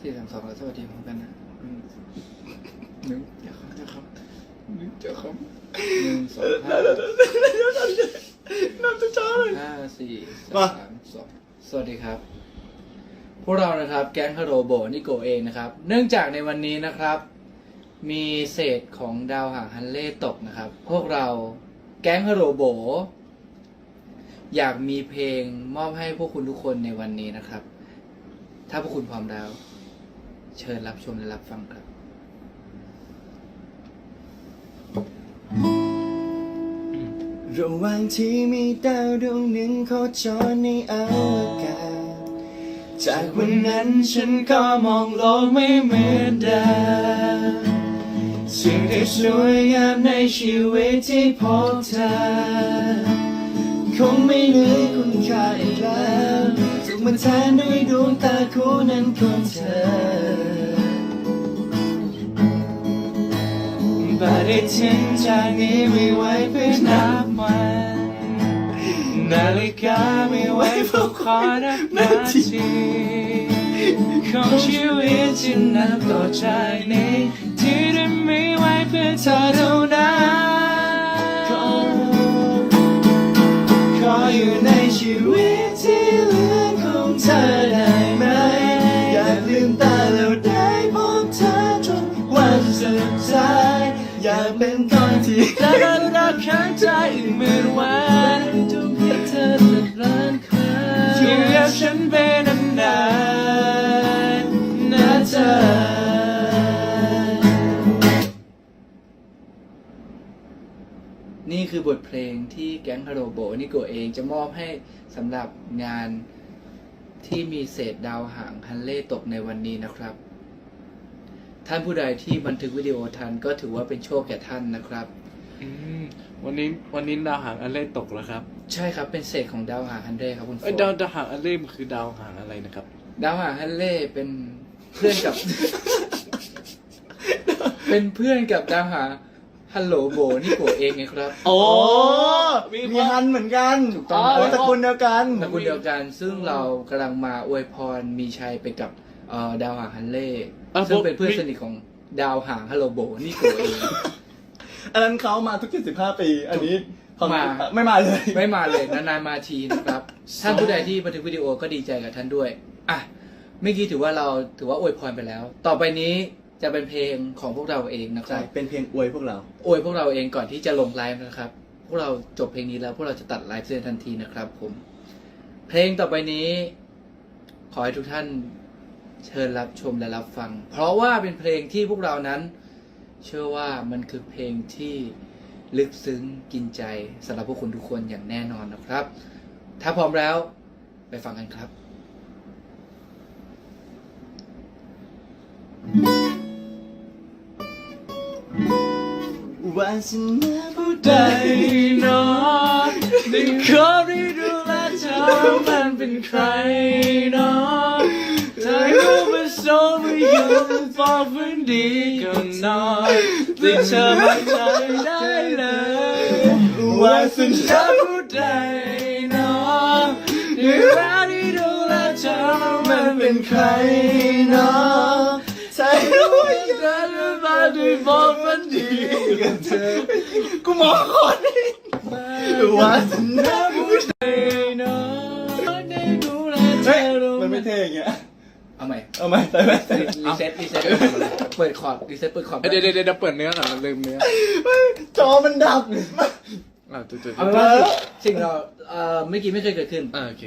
สี่สามสองแล้วสวัสดีพร้อมกันนะอืมหนึ่งเดี๋ยวครับเดี๋ยวครับหนึ่งเดี๋ยวครับหนึ่งสองห้าน้ำจะช้าเลยห้าสี่มาสามสองสวัสดีครับ พวกเรานะครับ แก๊งฮาโรโบนิโกเองนะครับ เนื่องจากในวันนี้นะครับ มีเศษของดาวหางฮันเล่ตกนะครับ พวกเราแก๊งฮาโรโบอยากมีเพลงมอบให้พวกคุณทุกคนในวันนี้นะครับ ถ้าพวกคุณพร้อมแล้ว เชิญรับชมและรับฟังครับ ระหว่างที่มีดาวดวงหนึ่งโคจรในอวกาศ จากวันนั้นฉันก็มองโลกไม่เหมือนเดิมสิ่งที่สวยงามในชีวิตที่พบเธอ คงไม่เหลือคุณค่าอีกแล้ว ถูกมันแทนด้วยดวงตาคู่นั้นของเธอ บาได้ทิ้งจากนี้ไม่ไหวเพื่อนับวันนาฬิกาไม่ไวเพื่อคอนับนาทีของชีวิตที่นับต่อจากนี้ที่ได้ไม่ไหวเพื่อเธอเท่านั้นขออยู่ในชีวิตที่เหลือของเธอได้ คนที่รักรักข้างใจอีกหมื่นวันทุกให้เธอสักล้านครั้งที่รักฉันเป็นนานๆนะเธอนี่คือบทเพลงที่แก๊งฮาโรโบนิโกเองจะมอบให้สำหรับงานที่มีเศษดาวหางฮันเล่ตกในวันนี้นะครับ ท่านผู้ใดที่บันทึกวิดีโอทันก็ถือว่าเป็นโชคแก่ท่านนะครับ อืมวันนี้วันนี้ดาวหางอันเล่ตกแล้วครับใช่ครับเป็นเศษของดาวหางฮันเล่ครับคุณโฟเอ้ยดาวดาวหางอันเล่มันคือดาวหางอะไรนะครับ ดาวหางฮันเล่เป็นเพื่อนกับ เป็นเพื่อนกับดาวหางฮัลโหลโบนิโกเองไงครับ โอ้มี มีความฮันเหมือนกันถูกต้อง โตระกูลเดียวกัน ตระกูลเดียวกันซึ่งเรากำลังมาอวยพรมีชัยไปกับเอ่อดาวหางฮันเล่อะซึ่งผม เป็นเพื่อนมีสนิทของดาวหางฮัลโหลโบนี่โกเอง อันนั้นเขามาทุก 75 ปี อันนี้เขมา ไม่มาเลย ไม่มาเลยนานๆมาทีนะครับ ท่านผู้ใดที่บันทึกวิดีโอก็ดีใจกับท่านด้วยอะเมื่อกี้ถือว่าเราถือว่าอวยพรไปแล้ว ต่อไปนี้จะเป็นเพลงของพวกเราเองนะคใช่ รับเป็นเพลงอวยพวกเรา อวยพวกเราเองก่อนที่จะลงไลฟ์นะครับ พวกเราจบเพลงนี้แล้วพวกเราจะตัดไลฟ์เสียทันทีนะครับ ผม เพลงต่อไปนี้ ขอให้ทุกท่านเชิญรับชมและรับฟัง เพราะว่าเป็นเพลงที่พวกเรานั้น เชื่อว่ามันคือเพลงที่ลึกซึ้งกินใจสำหรับพวกคุณทุกคนอย่างแน่นอนนะครับ ถ้าพร้อมแล้วไปฟังกันครับวาสนาผู้ใดนอนในคนที่ดูแลเธอมันเป็นใครนาะเธอ รู้มาโซมาอยู่ฟอกฝันดีก็นอนที่เธอไม่ใจได้เลยว่าสนาถ้าผู้ใดเนาะในรักที่ดูแลเธอมันเป็นใครเนาะใช่ด้วยเธอจะมาด้วยฟอกฝันดีกันเธอกูมองก่อนว่าสนาผู้ เอาใหม่เอาไหมใส่ไหมใส่ไหมรีเซ็ตรีเซ็ตเปิดคอร์ดรีเซ็ตเปิดคอร์ดเดี๋ยวเดี๋ยวเดี๋ยวเปิดเนื้อก่อนเราลืมเนื้อจอมันดับอ่าจุดจุดเอาเป็นว่าสิ่งเราเอ่อเมื่อกี้ไม่เคยเกิดขึ้น อ่าโอเค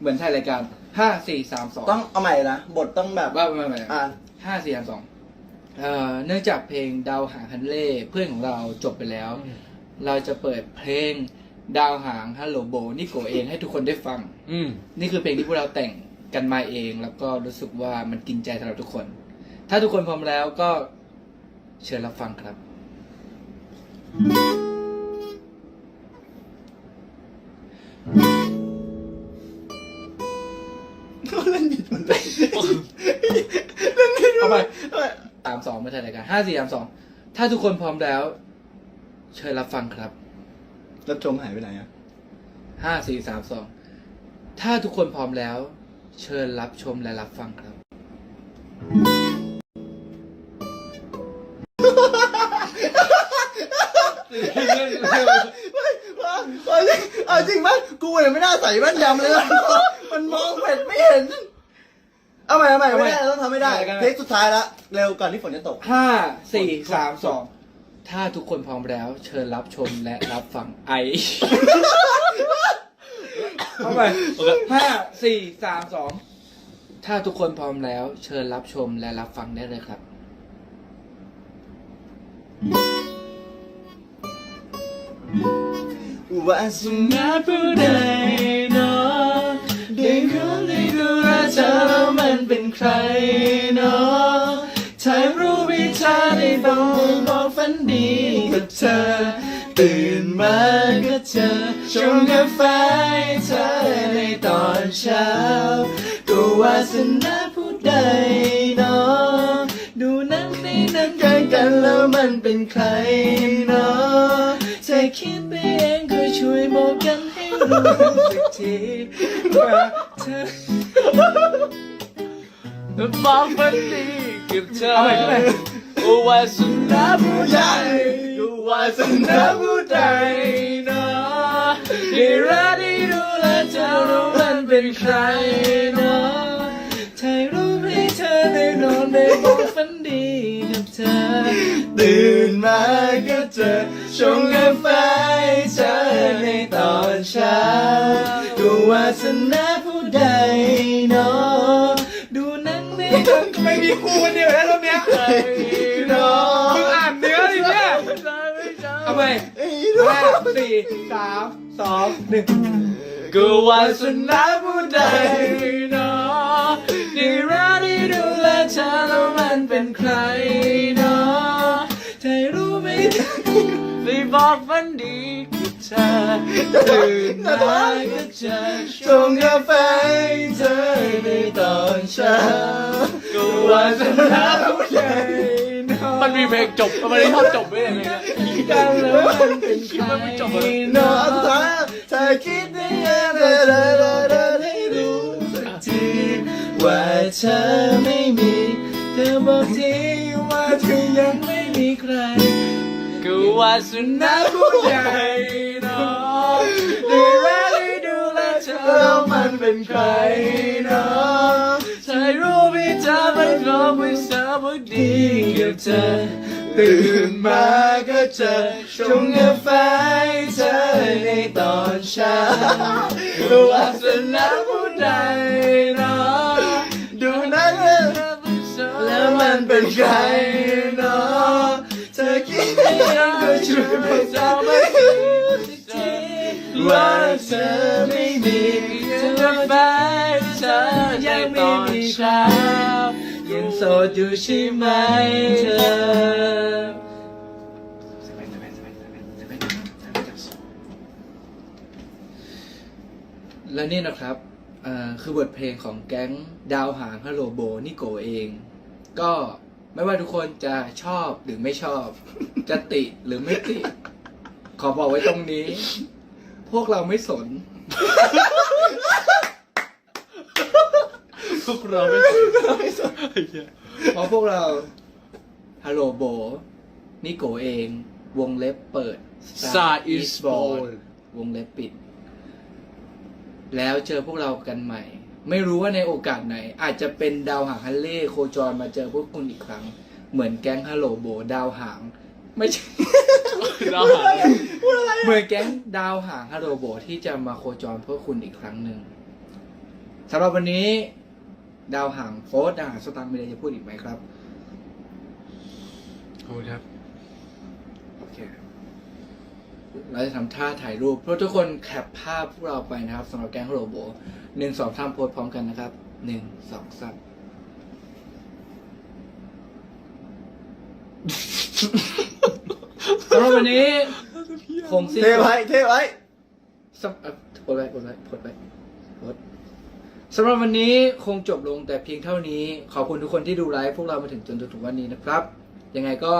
เหมือนถ่ายรายการห้าสี่สามสองต้องเอาใหม่นะบทต้องแบบว่าไม่ไม่อ่าห้าสี่สามสองเอ่อเนื่องจากเพลงดาวหางฮันเล่เพื่อนของเราจบไปแล้ว เราจะเปิดเพลงดาวหางฮัลโหลโบนี่โกเองให้ทุกคนได้ฟัง อืมนี่คือเพลงที่พวกเราแต่ง กันมาเอง แล้วก็รู้สึกว่ามันกินใจสำหรับทุกคน ถ้าทุกคนพร้อมแล้วก็เชิญรับฟังครับ เล่นผิดหมดเลยเอาไปเอาไปตามสองไม่ใช่รายการห้าสี่สามสองถ้าทุกคนพร้อมแล้ว เชิญรับฟังครับรับชมหายไปไหนอะห้าสี่สามสองถ้าทุกคนพร้อมแล้ว เชิญรับชมและรับฟังครับ เอาจริงเอาจริงมั้ยกูเนี่ยไม่น่าใส่แว่นยำเลยนะมันมองเป็ดไม่เห็น เอาใหม่เอาใหม่เอาม่เราต้องทำไม่ได้ เทคสุดท้ายละ เร็วก่อนที่ฝนจะตก ห้าสี่สามสองถ้าทุกคนพร้อมแล้ว เชิญรับชมและรับฟังไอ เข้าไปห้าสี่สามสองถ้าทุกคนพร้อมแล้ว เชิญรับชมและรับฟังได้เลยครับวาสนาผู้ใดเนาะได้รู้ได้ดูแลเธอแล้วมันเป็นใครเนาะถ่ายรูปให้เธอได้บอกบอกฝันดีกับเธอ ตื่นมาก็เจอชงกาแฟใเธอในตอนเช้า ก็วาสนาผู้ใดเนาะดูนั่งในนั้นกันกันแล้วมันเป็นใครเนาะเธอคิดไปเองก็ช่วยบอกกันให้รู้สักทีว่าเธอบอกฝันดีกับเธอเอาใหม่เอาใหม่โอ้วาสนาผู้ใด วาสนาผู้ใดเนาะได้รักได้ดูแลเธอรู้มันเป็นใครเนาะถ่ายรูปให้เธอได้นอนได้บอกฝันดีกับเธอ ตื่นมาก็เจอชงกาแฟเธอในตอนเช้าดูวาสนาผู้ใดเนาะดูหนังในนั้นไม่มีกูคนเดียวแล้วตรงเนี้ย ห้าสี่สามสองหนึ่งก็วาสนาผู้ใดเนาะได้รักได้ดูแลเธอแล้วมันเป็นใครเนาะเธอรู้ไหมได้บอกฝันดีกับเธอตื่นมาก็เจอชงกาแฟให้เธอในตอนเช้าก็วาสนาผู้ใดเนาะ มันมีเพลงจบทำไมได้ทอนจบไม่ได้เลยเนี่ยกันแล้วมันเป็นใครมันจบเลยนาะสุดท้ายเธอคิดได้ยังไงได้ได้ได้ได้รู้สักทีว่าเธอไม่มีเธอบอกทีว่าเธอยังไม่มีใครกูว่าสนานะผู้ใหญ่เนาะได้รักได้ดูแลเธอแล้วมันเป็นใครเกับเธอ ตื่นมาก็เจอชงกาแฟเธอในตอนเช้าดูวาสนาผู้ใดเนาะดูนั้นแล้วมันเป็นใครเนาะเธอคิดยังก็ช่วยบอกเธอไม่ทีว่าเธอไม่มีเธอแฟเธอยังไม่มีใคร ดอยู่ใช่ไหมเธอ และนี่นะครับอ่าคือบทเพลงของแก๊งดาวหางฮัลโหลโบนิโกเอง ก็ไม่ว่าทุกคนจะชอบหรือไม่ชอบ จะติหรือไม่ติ ขอบอกไว้ตรงนี้ พวกเราไม่สน พวกเราไม่สนเพราะพวกเราฮัลโหลโบ นิโกเอง วงเล็บเปิด Star is born วงเล็บปิด แล้วเจอพวกเรากันใหม่ ไม่รู้ว่าในโอกาสไหน อาจจะเป็นดาวหางฮันเล่โคจรมาเจอพวกคุณอีกครั้ง เหมือนแก๊งฮัลโหลโบ ดาวหาง ไม่ใช่ เราหาเหมือนแก๊งดาวหางฮัลโหลโบที่จะมาโคจรพวกคุณอีกครั้งหนึ่งสำหรับวันนี้ ดาวหางโฟร์ดาวหางสตางค์มีอะไรจะพูดอีกไหมครับขอบคุณครับ โอเคเราจะทำท่าถ่ายรูปเพราะทุกคนแคปภาพพวกเราไปนะครับสำหรับแก๊งโรโบหนึ่งสองสามโพสพร้อมกันนะครับหนึ่งสองสามสำหรับวันนี้คงสิ้นเทไว้เทไว้ สำเอ่อโพสไว้โพสไว้โพสไว้โพส สำหรับวันนี้คงจบลงแต่เพียงเท่านี้ ขอบคุณทุกคนที่ดูไลฟ์พวกเรามาถึงจนถึงวันนี้นะครับ ยังไงก็